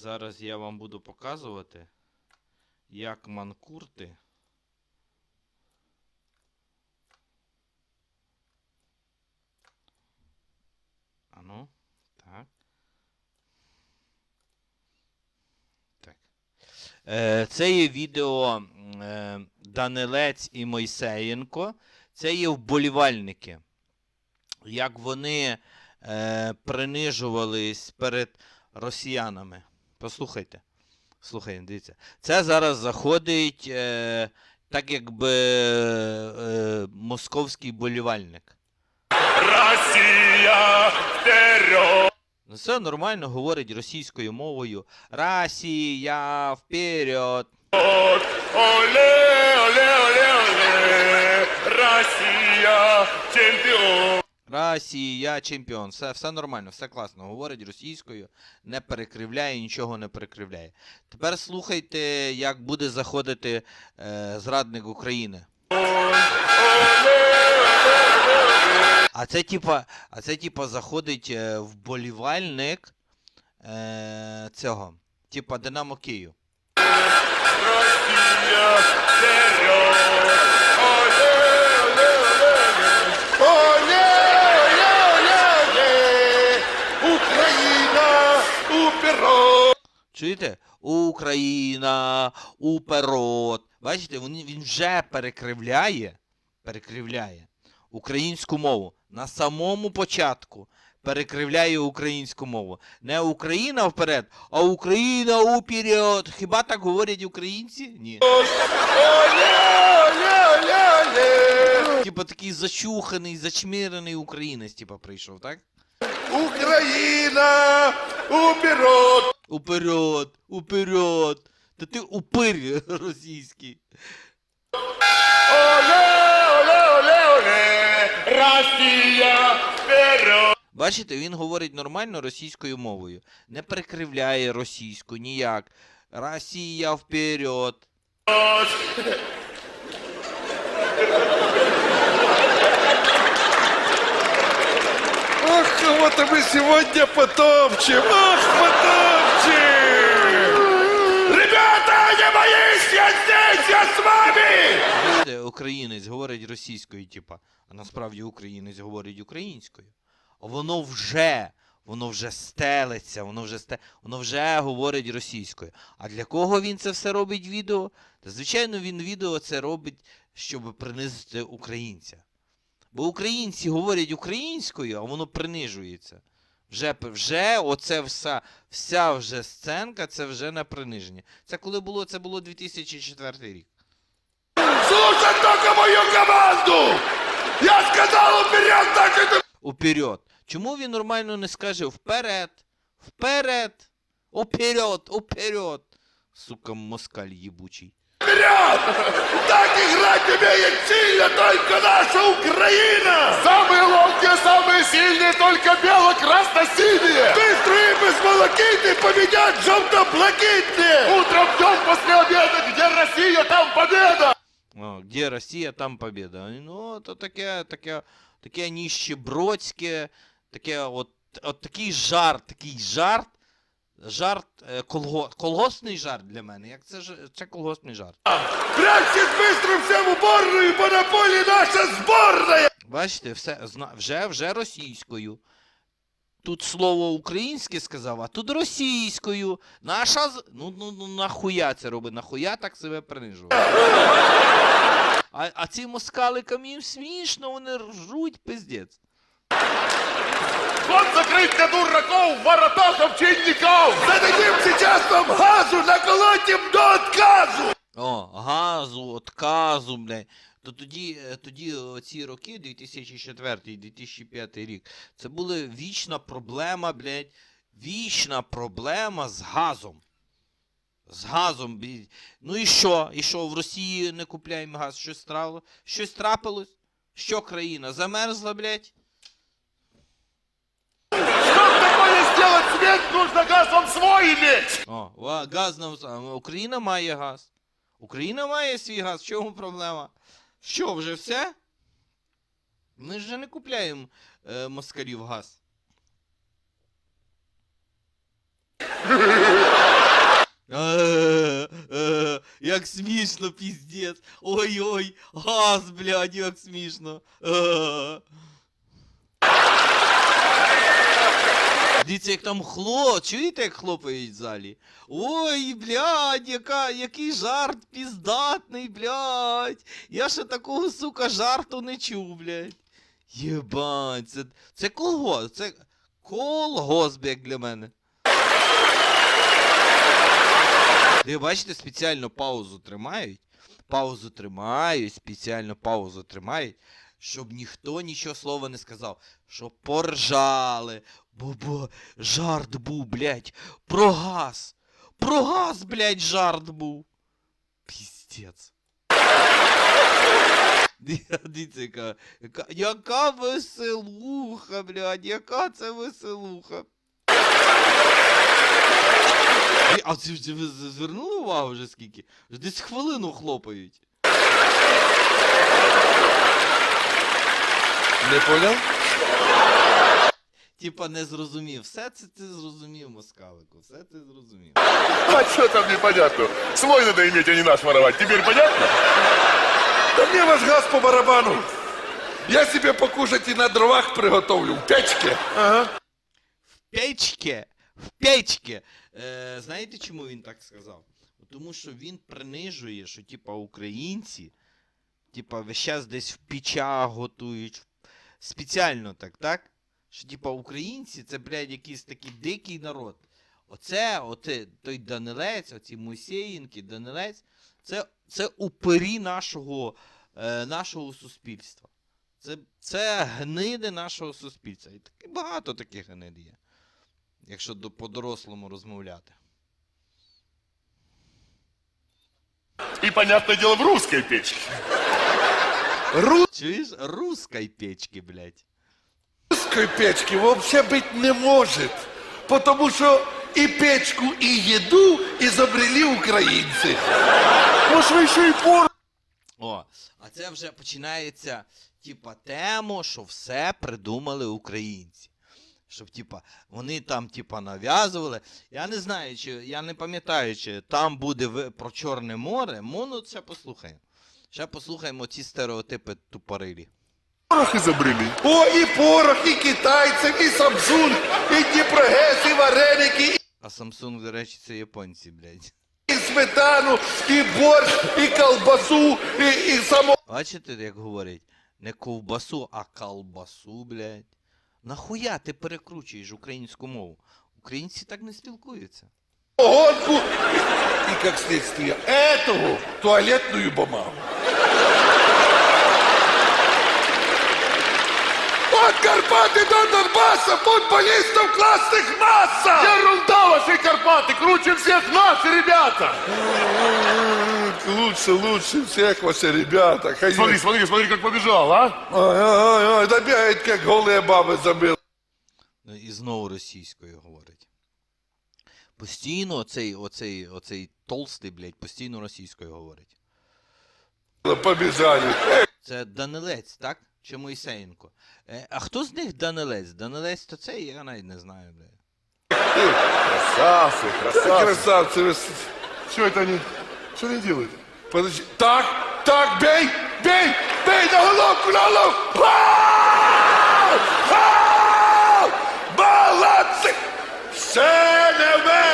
Зараз я вам буду показувати, як манкурти. Ану, так. Так. Е, це є відео е, Данилець і Мойсеєнко. Це є вболівальники. Як вони е, принижувались перед росіянами. Послухайте. Слухайте, дивіться. Це зараз заходить е, так якби е, московський болівальник. Россия вперед! Ну, Це нормально говорить російською мовою. Росія вперед! Оле, оле, оле, оле! Россия чемпион! Росія чемпіон. Все, все нормально, все класно. Говорить російською, не перекривляє, нічого не перекривляє. Тепер слухайте, як буде заходити е, зрадник України. А це типа, а це типа заходить е, вболівальник е, цього. Типа Динамо Київ. Россия Україна уперед! Чуєте? Україна, уперед. Бачите, він, він вже перекривляє, перекривляє українську мову. На самому початку перекривляє українську мову. Не Україна вперед, а Україна уперед. Хіба так говорять українці? Ні. Типа такий зачуханий, зачмирений українець, типа, прийшов, так? Україна уперед! Уперед, уперед. Та ти упир російський. Оле, оле, оле, оле! Россия вперед! Бачите, він говорить нормально російською мовою. Не перекривляє російську ніяк. Росія вперед. Ах, кого-то мы сегодня потопчем! Ах, потопчем! Ребята, не боись, я здесь, я с вами! Українець говорить російською, типа, а насправді українець говорить українською. Воно вже, воно вже стелиться, воно вже сте... воно вже говорить російською. А для кого він це все робить відео? Звичайно, він відео це робить, щоб принизити українця. Бо українці говорять українською, а воно принижується. Вже, вже оце вся, вся вже сценка, це вже на приниження. Це коли було? Це було 2004 рік. Слушай только мою команду! Я сказал вперед, так это... Уперед. Чому він нормально не скаже вперед? Вперед! Уперед! Уперед! Сука, москаль єбучий. Вперед! Так играть умеет сильно только наша Украина! Самые ловкие, самые сильные, только бело-красно-синие! Быстрые, безмолокитные, победят желто-блакитные! Утром, днем, после обеда, где Россия, там победа! О, де Росія, там побіда. Ну, то таке, таке, таке ніщебродське, таке от, от такий жарт, такий жарт. Жарт, е, колго, колгоспний жарт для мене. Як це ж це колгоспний жарт. Прячьтесь быстро все в уборную, бо на поле наша сборная! Бачите, все вже, вже російською. Тут слово українське сказав, а тут російською. Наша з- ну, ну, ну нахуя це робить? Нахуя так себе принижувати? А, а ці москаликам їм смішно, вони ржуть, пиздець. Вот закрыть для дураков, воротах овчинников! Зададим сейчас вам газу, наколотим до отказу! О, газу, отказу, блядь. То тоді, е, тоді ці роки, 2004-2005 рік, це була вічна проблема, блядь, вічна проблема з газом. З газом, блядь. Ну і що? І що, в Росії не купляємо газ? Щось трапилось? Щось трапилось? Що країна? Замерзла, блядь? делать свет, нужно газ, он свой иметь. О, газ нам Україна має газ. Україна має свій газ. В чому проблема? Що, вже все? Ми ж вже не купляємо е, москалів газ. Е, е, як смішно, піздець. Ой-ой, газ, блядь, як смішно. Е. Дивіться, як там хлоп, чуєте, як хлопають в залі? Ой, блядь, яка, який жарт піздатний, блядь. Я ще такого, сука, жарту не чув, блядь. Єбать, це, це колгосп, це колгосп, як для мене. Ви бачите, спеціально паузу тримають. Паузу тримають, спеціально паузу тримають, щоб ніхто нічого слова не сказав. Щоб поржали. Бо, бо жарт був, блядь, про газ. Про газ, блядь, жарт був. Піздець. Дивіться, яка, яка, яка веселуха, блядь, яка це веселуха. А це, звернули увагу вже скільки? Десь хвилину хлопають. Не понял? Типа не зрозумів. Все це ти зрозумів, москалику. Все ти зрозумів. А что там непонятно? Свой надо иметь, а не наш воровать. Теперь понятно? Да мне ваш газ по барабану. Я себе покушать и на дровах приготовлю, в печке. В печке! В печке! Е, знаєте, чому він так сказав? Тому що він принижує, що типа українці, типа весь час десь в печах готують. Спеціально так, так? Що типа українці це, блядь, якийсь такий дикий народ. Оце, оте, той Данилець, оці Мусєїнки, Данилець, це, це упирі нашого, е, нашого суспільства. Це, це гниди нашого суспільства. І таки багато таких гнид є. Якщо до, по-дорослому розмовляти. И, понятное дело, в русской печке. Чуєш? Русской печки, блядь. Русской печки вообще быть не может. Потому что и печку, и еду изобрели украинцы. Может, вы еще и пор... О, а це вже починається, типа, тему, що все придумали українці. Щоб, типа, вони там, типа, нав'язували. Я не знаю, чи я не пам'ятаю, чи там буде ви- про Чорне море. Ну, ну, ще послухаємо. Ще послухаємо ці стереотипи тупорилі. порох изобрели. О, и порох, и китайцев, и Samsung, и Дніпрогес, и вареники, А Samsung, до речі, це японці, блядь. и сметану, и борщ, и колбасу, и, и само... Бачите, як говорять? Не ковбасу, а колбасу, блядь. Нахуя ти перекручуєш українську мову? Українці так не спілкуються. Гонку и, как следствие этого, туалетную бумагу. От Карпаты до Донбасса футболистов классных масса! Ерунда ваши Карпаты, круче всех нас, ребята! Лучше, лучше всех ваши ребята. Смотри, смотри, смотри, как побежал, а? Ой, ой, ой, да бегает, как голые бабы забыл. Ну, І знову російською говорить. Постійно оцей, оцей, оцей толстий, блядь, постійно російською говорить. Побежали. Це Данилець, так? Чи Мойсеєнко? Е, а хто з них Данилець? Данилець то цей, я навіть не знаю, блядь. Красавцы, красавцы. Красавцы. вы с- Что это они? Что они делают? Подожди. Так, так, бей, бей, бей на головку, на головку. Гол! Гол! Молодцы! Ще не вмерла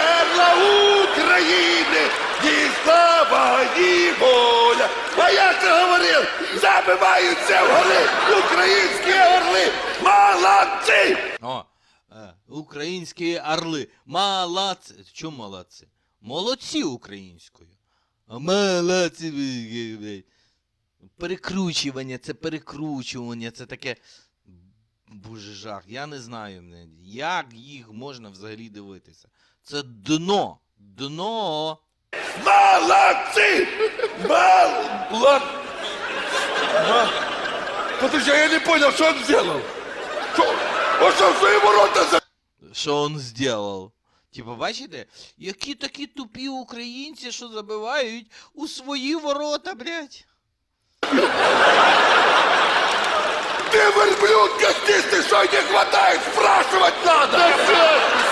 А я це говорив, забиваються в українські орли. Молодці! О, е, українські орли. Молодці. Чому молодці? Молодці українською. Молодці. Перекручування, це перекручування, це таке. Боже жах, я не знаю, як їх можна взагалі дивитися. Це дно. Дно. Молодцы! Молод... Ма- Подожди, а я не понял, что он сделал? Что? Он что, в свои ворота за... Що він зробив? Типа, бачите, які такі тупі українці, що забивають у свої ворота, блядь. Ты, верблюд, костистый, что не хватает? Спрашивать надо!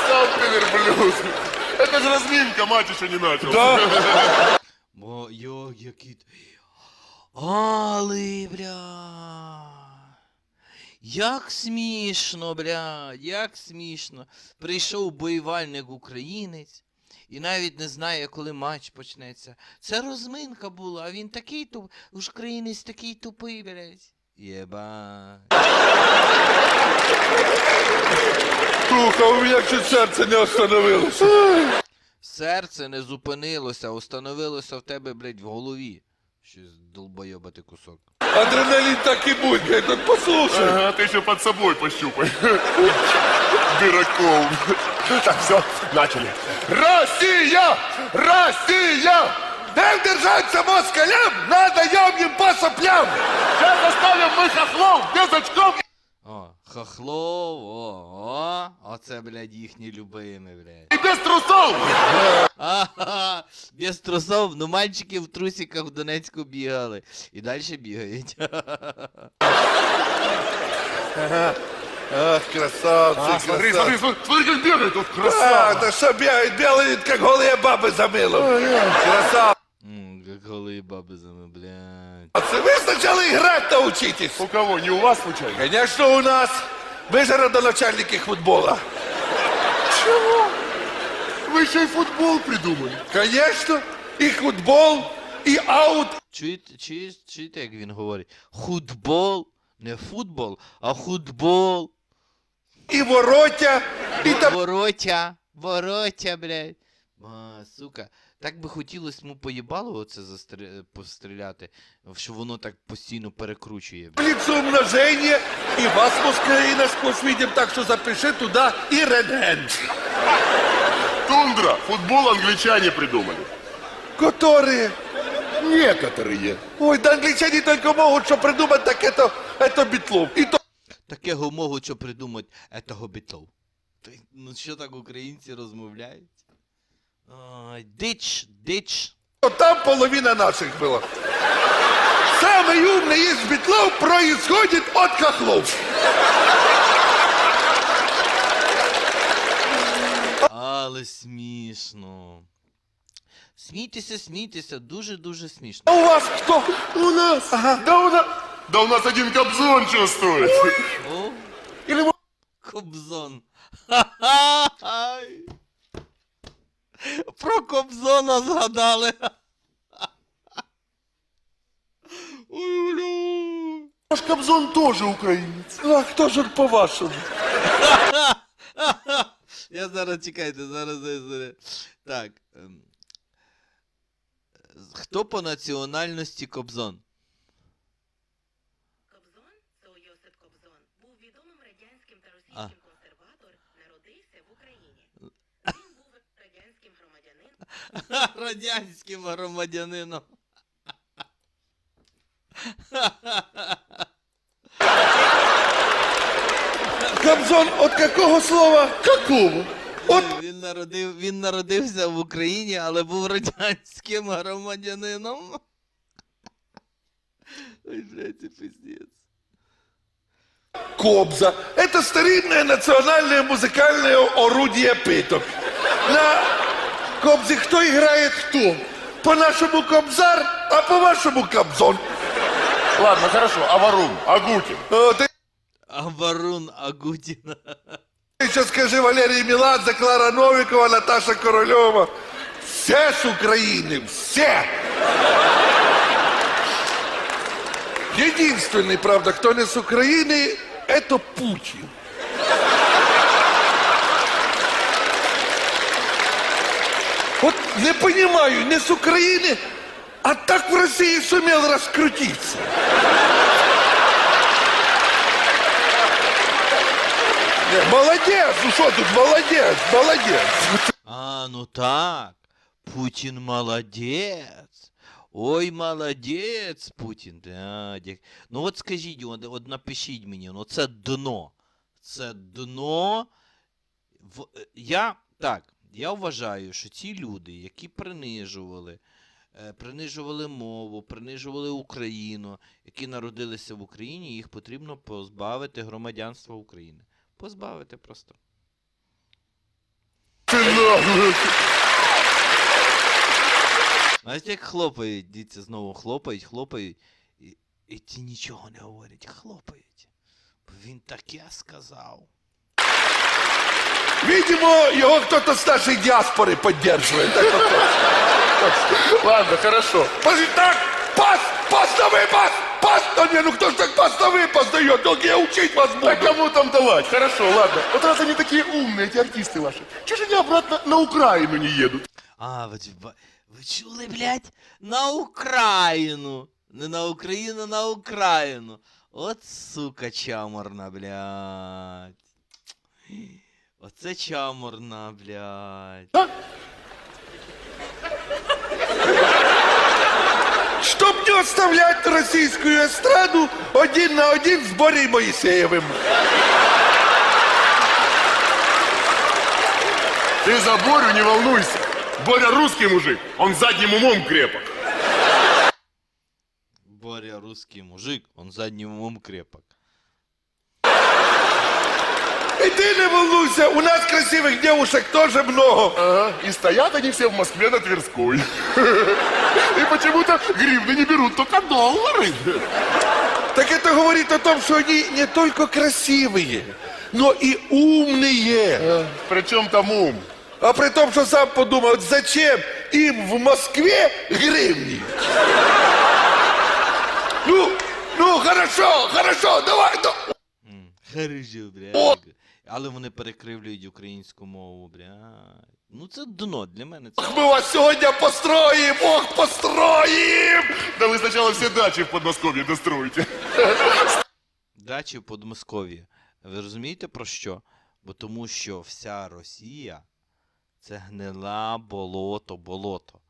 Сам ты верблюд. Это же разминка, мать еще не начал. Да? Бо йо, який. т- Али, бля. Як смішно, бля, як смішно. Прийшов бойвальник українець і навіть не знає, коли матч почнеться. Це розминка була, а він такий туп, уж українець такий тупий, блядь. Єба. Туха, у меня чуть сердце не остановилось. Серце не зупинилося, установилося в тебе, блядь, в голові. Щось долбойоба ти кусок. Адреналин так и будет. Так послушай. Ага, ты еще под собой пощупай. Дураком. Так, все, начали. Россия! Россия! Дай держаться москалям, надо ёбнем по соплям! Сейчас заставим мы хохлов без очков О, хохлов, о, о, оце, блядь, їхні любими, блядь. и без трусов! Ага, без трусов, ну мальчики в трусиках в Донецьку бігали. І далі бігають. Ах, красавцы, А, смотри, красавцы. смотри, смотри, смотри, как бегает тут, А, красава! да что бегает, белый, как голые бабы за мылом. Красавцы. М, Як голий баби зами, блядь. Вы сначала играть научитесь. У кого, не у вас случайно? Конечно, у нас. Мы же родоначальники футбола. Чего? Вы еще и футбол придумали. Конечно. И футбол, и аут. Чуєте, чуєте, чуєте, як він говорить? Худбол, не футбол, а худбол. И воротя, и там... Воротя, воротя, блядь. А, сука. Так би хотілося йому поїбало оце застрі... постріляти, що воно так постійно перекручує. блядь. Таблицу умножения. И вас, москвы, насквозь видим, так что запиши туда и рентген. Тундра, футбол англичане придумали. Которые... Некоторые. Ой, да англичане только могут что придумать, так это, это битлов. И то Такого можуть що придумати етого бітлов. Та й, Ну що так українці розмовляють? Ай, дич, дич. там половина наших было. Самый умный из битлов происходит от хохлов. Але смішно. Смійтеся, смійтеся, дуже-дуже смішно. А у вас кто? У нас? Да у нас... Да у нас один кобзон чувствует. О, Или вы- Кобзон. Ха-ха-ха. Про Кобзона згадали. Наш кобзон тоже українець. А хто ж по-вашому? Я зараз чекайте, зараз. Так. ем, Хто по національності? Кобзон, це Йосип Кобзон, був відомим радянським та А. російським консерватор, народився в Україні. Він був радянським громадянином. Радянським громадянином. Кобзон от какого слова? Какого? От Він, народив, він народився в Україні, але був радянським громадянином. Ой, блядь, це пиздец. кобза. Это старинное национальное музыкальное орудие пыток. На Кобзі, кто играет кто По нашему Кобзар, а по вашему Кобзон. Ладно, хорошо, Аварум, Агутин. О, Ти Аварун Агутина. ще скажи Валерій Мілад, Клара Новикова, Наташа Корольова. Все с Украины, все. Единственный, правда, кто не с Украины, это Путин. не понимаю, не с Украины, а так в России сумел раскрутиться. Молодец, ну что тут, молодец, молодец. А, ну так. Путін молодець. Ой, молодець, Путін. Да, дяк- Ну от скажіть, от, от напишіть мені, ну це дно. Це дно. В, е, я так, Я вважаю, що ці люди, які принижували, е, принижували мову, принижували Україну, які народилися в Україні, їх потрібно позбавити громадянства України. Позбавити просто. Знаєте, як хлопають, діти знову хлопають, хлопають, і, і ті нічого не говорять, хлопають. Бо він таке сказав. Видимо, його хтось з нашої діаспори підтримує. Так от. Ладно, хорошо. Подожди, так, пас, пас на випас, пас, да не, ну кто ж так пас на випас дает, ну я учить вас буду. А кому там давать? Хорошо, ладно. Вот раз они такие умные, эти артисты ваши, чего же они обратно на Украину не едут? А, ви, ба- ви чули, блядь? На Україну! Не на Україну, на Україну. От сука чаморна, блядь. Оце чаморна, блядь. Чтоб не оставлять российскую эстраду один на один с Борей Моисеевым. Ты за Борю не волнуйся. Боря русский мужик, он задним умом крепок. Боря русский мужик, он задним умом крепок. И ты не волнуйся, у нас красивых девушек тоже много. Ага, и стоят они все в Москве на Тверской. И почему-то гривны не берут, только доллары. Так это говорит о том, что они не только красивые, но и умные. Причем там ум? А при том, что сам подумал, зачем им в Москве гривни? Ну, ну, хорошо, хорошо, давай, да- М, Хорошо, блядь. Але вони перекривлюють українську мову, блядь. Ну це дно, для мене це. мы вас сегодня построим, ох, построим! Да вы сначала все дачи в Подмосковье достроите. Дачі в Подмосков'ї. Ви розумієте про що? Бо тому що вся Росія це гнила болото, болото.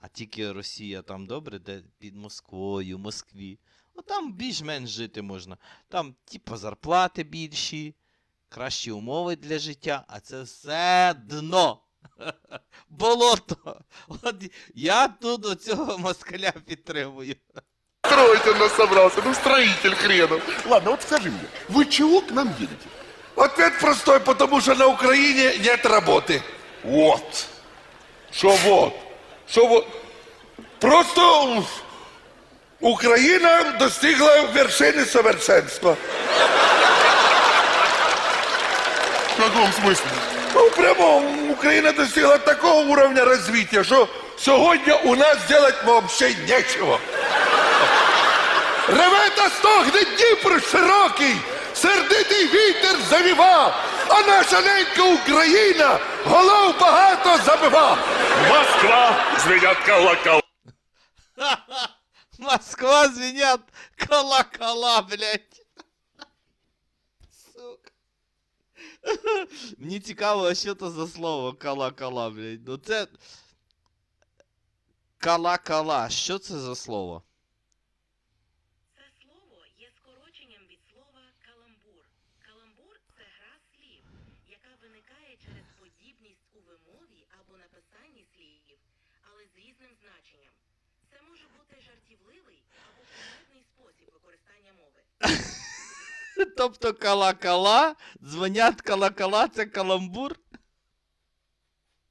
А тільки Росія там добре, де під Москвою, Москві. Ну там більш-менш жити можна. Там, типу, зарплати більші, кращі умови для життя, а це все дно. Болото. От я тут до цього москаля підтримую. Строить он нас собрался, ну строитель хренов. Ладно, вот скажи мне, вы чего к нам едете? Ответ простой, потому что на Украине нет работы. Вот. Что вот? Что вот? Просто Украина достигла вершины совершенства. В каком смысле? Ну, прямо Украина достигла такого уровня развития, что сегодня у нас делать вообще нечего. Реве та стогне Дніпр широкий, сердитий вітер завіва, а наша ненька Україна голов багато забива. Москва, звенят колокола. Москва звенят колокола, блядь. Сука. Мені цікаво, а що це за слово колокола, блядь. Ну це. Калакала. Що це за слово? Це слово є скороченням від слова каламбур. Каламбур це гра слів, яка виникає через подібність у вимові або написанні слів, але з різним значенням. Це може бути жартівливий або кумедний спосіб використання мови. Тобто калакала, дзвонять колокола, це каламбур.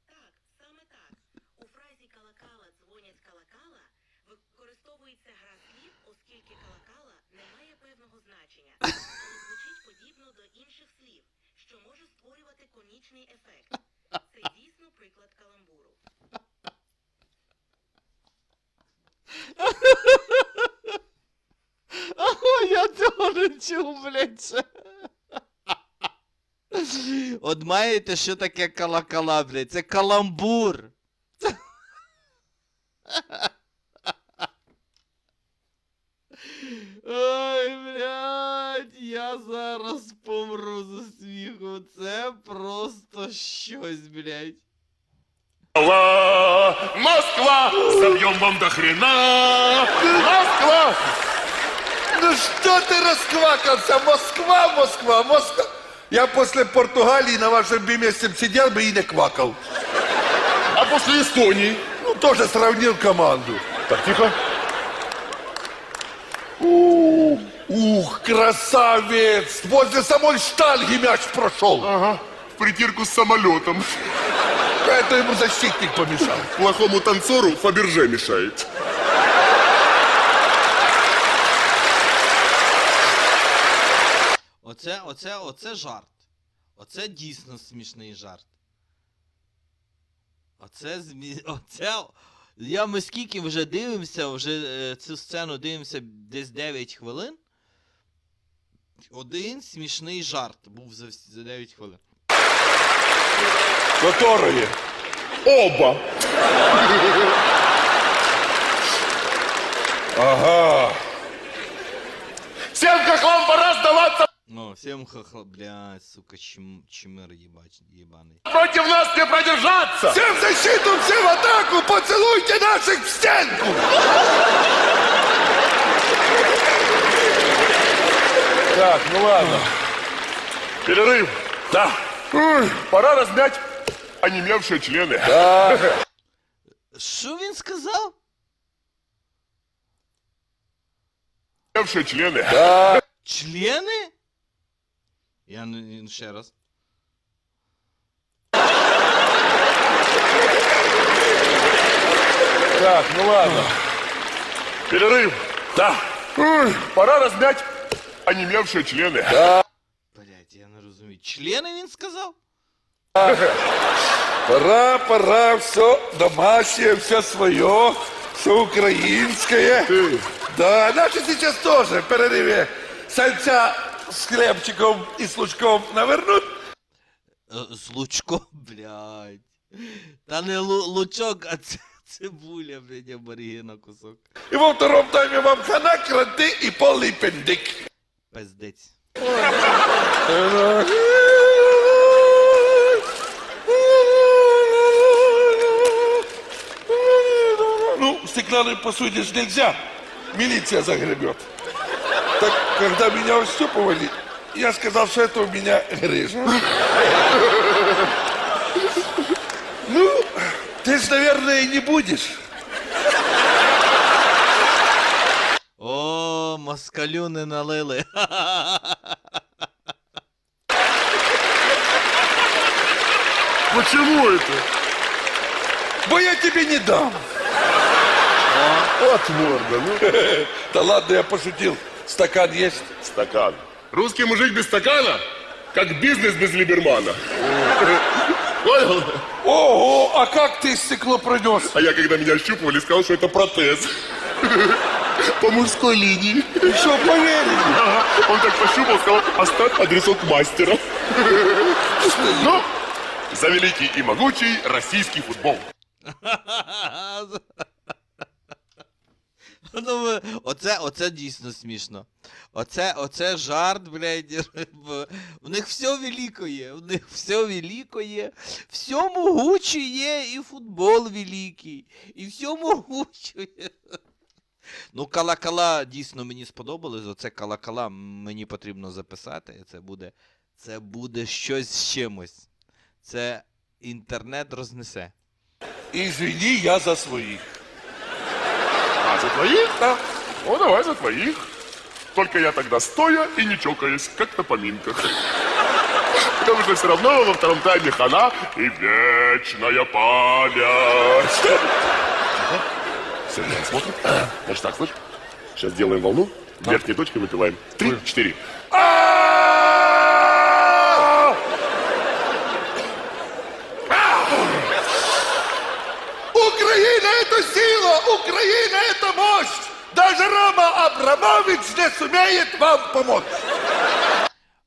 Так, саме так. У фразі калакала дзвонять калакала використовується гра слів, оскільки калакала не має певного значення, але звучить подібно до інших слів, що може створювати комічний ефект. Це дійсно приклад каламбуру. чув, блядь. От маєте, що таке калакала, блядь? Це каламбур. Ой, блядь, я зараз помру за сміху. Це просто щось, блядь. Москва, забьем вам до хрена. Москва. Ну что ты расквакался? Москва, Москва, Москва. Я после Португалии на вашем месте сидел бы и не квакал. А после Эстонии? Ну, тоже сравнил команду. Так, тихо. Ух, ух, красавец! Возле самой штальги мяч прошел. Ага, в притирку с самолетом. Это ему защитник помешал. Плохому танцору Фаберже мешает. Оце, оце, оце жарт. Оце дійсно смішний жарт. Оце змі... Оце. Я ми скільки вже дивимося, вже е, цю сцену дивимося десь 9 хвилин. Один смішний жарт був за, за 9 хвилин. Которые? Оба. Ага. Всем хохлам пора сдаваться. О, всім хахла, блядь, сука, чим, чимир їбач, їбаний. Против нас не продержаться. Всем в защиту, всем в атаку! Поцелуйте наших в стенку! Так, ну ладно. Перерыв. Да. Ой, пора размять онемевшие члены. Що він сказав? Онемевшие члены. Члени? Я не ще раз. Так, ну ладно. Перерыв. Да. Ой, пора размять онемевшие члены. Блять, я не розумію. Члени він сказав? Пора, пора, все домашнее, все свое, все украинское. Да, наши сейчас тоже в перерыве сальца с хлебчиком и с лучком навернут. Е, З лучком, блядь. Та не лу- лучок, а це цибуля, блядь, аборігена кусок. И во втором тайме вам хана, кранты и полный пендик. Пиздець. Ну, стеклянной посуде ж нельзя. Милиция загребет. Так, когда меня ощупывали, я сказал, что это у меня грыжа. Ну, ты ж, наверное, не будешь. О, москалю не налили. Почему это? Бо я тебе не дам. Вот морда, ну. Да ладно, я пошутил. Стакан есть? Стакан. Русский мужик без стакана, как бизнес без либермана. Понял? Ого, а как ты стекло пронес? А я, когда меня щупывали, сказал, что это протез. По мужской линии. Что, поверили? Ага. Он так пощупал, сказал, оставь адресок мастера. Ну, за великий и могучий российский футбол. Ну, Оце, оце дійсно смішно. Оце, оце жарт, блядь. в- них все велико є. В них все велико є. Все могуче є, і футбол великий. І все могуче є. Ну, калакала дійсно мені сподобалось. Оце калакала мені потрібно записати. Це буде, це буде щось з чимось. Це інтернет рознесе. І Извини, я за своих. А, за твоих? Да. Ну, давай за твоих. Только я тогда стоя и не чокаясь, как на поминках. Потому что все равно во втором тайме хана и вечная память. Сергей смотрит. Значит так, слышь? Сейчас делаем волну. Верхней точкой выпиваем. Три, четыре. Абрамович не сумеет вам помочь.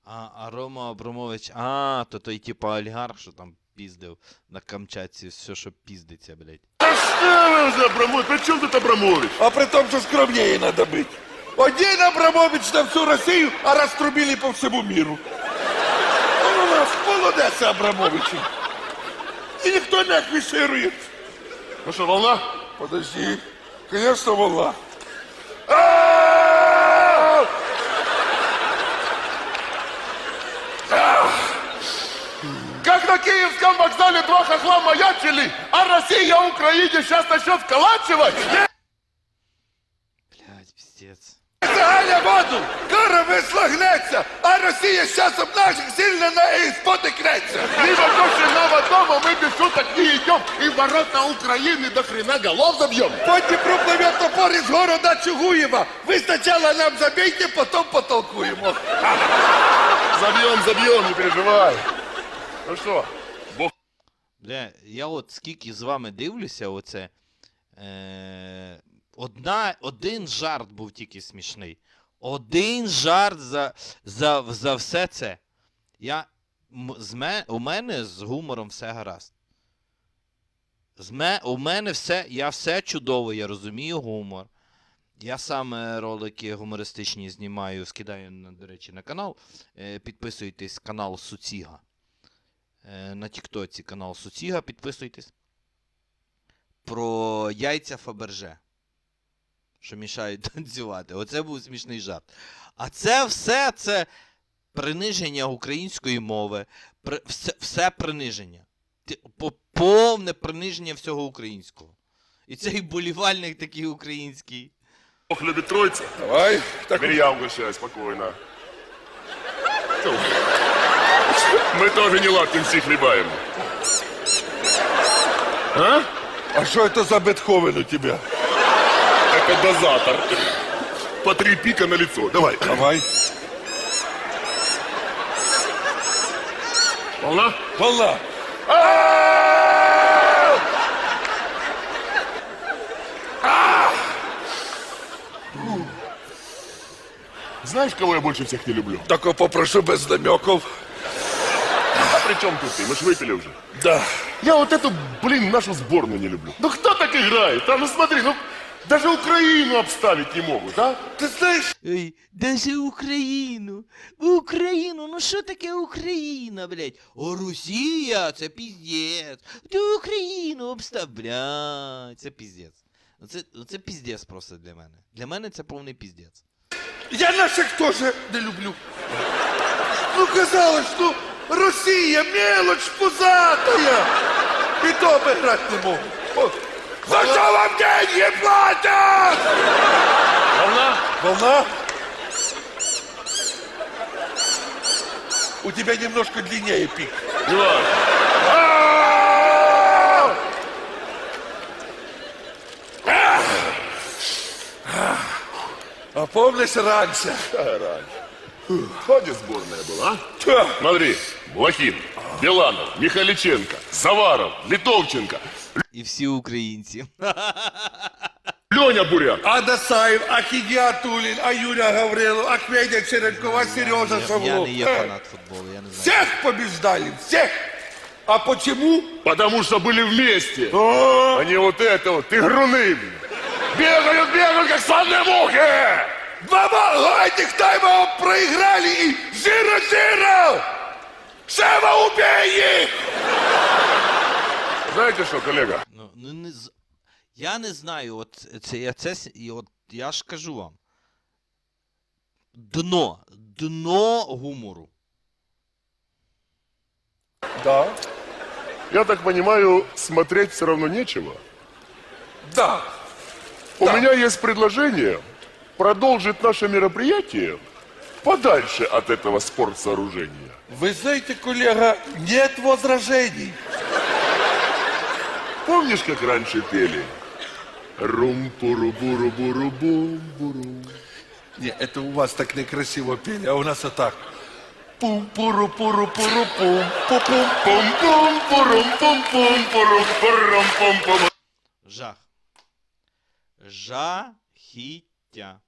А, а Рома Абрамович, а, то той типа олігарх, що там піздив на Камчатці, все, що піздиться, блядь. Да что вы уже, Абрамович? При чем тут Абрамович? А при том, что скромнее надо быть. Один Абрамович на всю Россию, а раструбили по всему миру. Он у нас молодец Абрамовичи. И никто не афиширует. Ну что, волна? Подожди. Конечно, волна. На Киевском вокзале два хохла маячили, а Россия Украине сейчас начнет вколачивать. Блядь, піздець. Галя воду, скоро вислагнеться, а Росія з часом наших сильно на неї спотикнеться. Мимо Кошельного дома мы без шуток не идем и ворота Украины до хрена голов забьем. По Дніпру пливе топор із города Чугуєва. Ви спочатку нам забійте, потім потолкуємо. Забьем, забьем, не переживай. Ну что, Бог Бля, я от скільки з вами дивлюся, оце. Е, одна, один жарт був тільки смішний. Один жарт за, за, за все це. Я, з ме, у мене з гумором все гаразд. З ме, у мене все, я все чудово, я розумію гумор. Я сам е, ролики гумористичні знімаю, скидаю, до речі, на канал. Е, підписуйтесь канал Суціга. Е, на Тіктоці канал Суціга, підписуйтесь. Про яйця Фаберже. Що мішають танцювати. Оце був смішний жарт. А це все це приниження української мови. При, все, все приниження. Повне приниження всього українського. І цей болівальник такий український. Бог любит троица. Давай. Так, Теперь я угощаю Мы тоже не лаптем всех хлебаем. А? а що це за Бетховен у тебе? Это дозатор. По три пика на лицо. Давай. Давай. Волна? Волна. Знаешь, кого я больше всех не люблю? Тако попрошу без намеков. А при чем тут ты? Мы ж выпили уже. Да. Я вот эту, блин, нашу сборную не люблю. Ну кто так играет? Там, ну смотри, ну даже Украину обставить не могут, а? Ти знаєш, Ой, даже Україну. Україну, ну що таке Україна, блядь? О, Росія, це піздець. Ти Україну обстав, блядь, це піздець. Оце, оце піздець просто для мене. Для мене це повний піздець. я наших теж не люблю. Ну казалось, ну Росія, мелочь пузатая. І то обіграти не можу. О, За що вам деньги платять? Волна? Волна? У тебя немножко длиннее пик. Не важно. А помнишь раньше? Ходи сборная была, а? Тьфу. Смотри, Блохин, Беланов, Михаличенко, Заваров, Литовченко, І всі українці. Леня Буряк. А Дасаев, а Хидиатулин, а Юля Гаврилов, а Федя Черенков, а Сережа Я, я Шавлов. не є Э, фанат футболу, я не знаю. Всех побеждали, всех! А почему? Потому что были вместе. О, Они вот это вот, тигруны. блин. Бегают, бегают, как сонные мухи. Два этих тайма проиграли и зиро-зиро! Шева, убей их! Знаете что, коллега? Ну, ну не з... Я не знаю, от це я це с- і от я ж кажу вам. Дно. Дно гумору. Да. Я так понимаю, смотреть все равно нечего. Да. У меня есть предложение продолжить наше мероприятие подальше от этого спортсооружения. Вы знаете, коллега, нет возражений. Помнишь, как раньше пели? рум пуру буру буру бум буру Не, это у вас так некрасиво пели, а у нас вот так. пум пуру пуру пуру пум пу пум пум пум пурум пум пум пурум пурум пум пум Жах. Жахіття.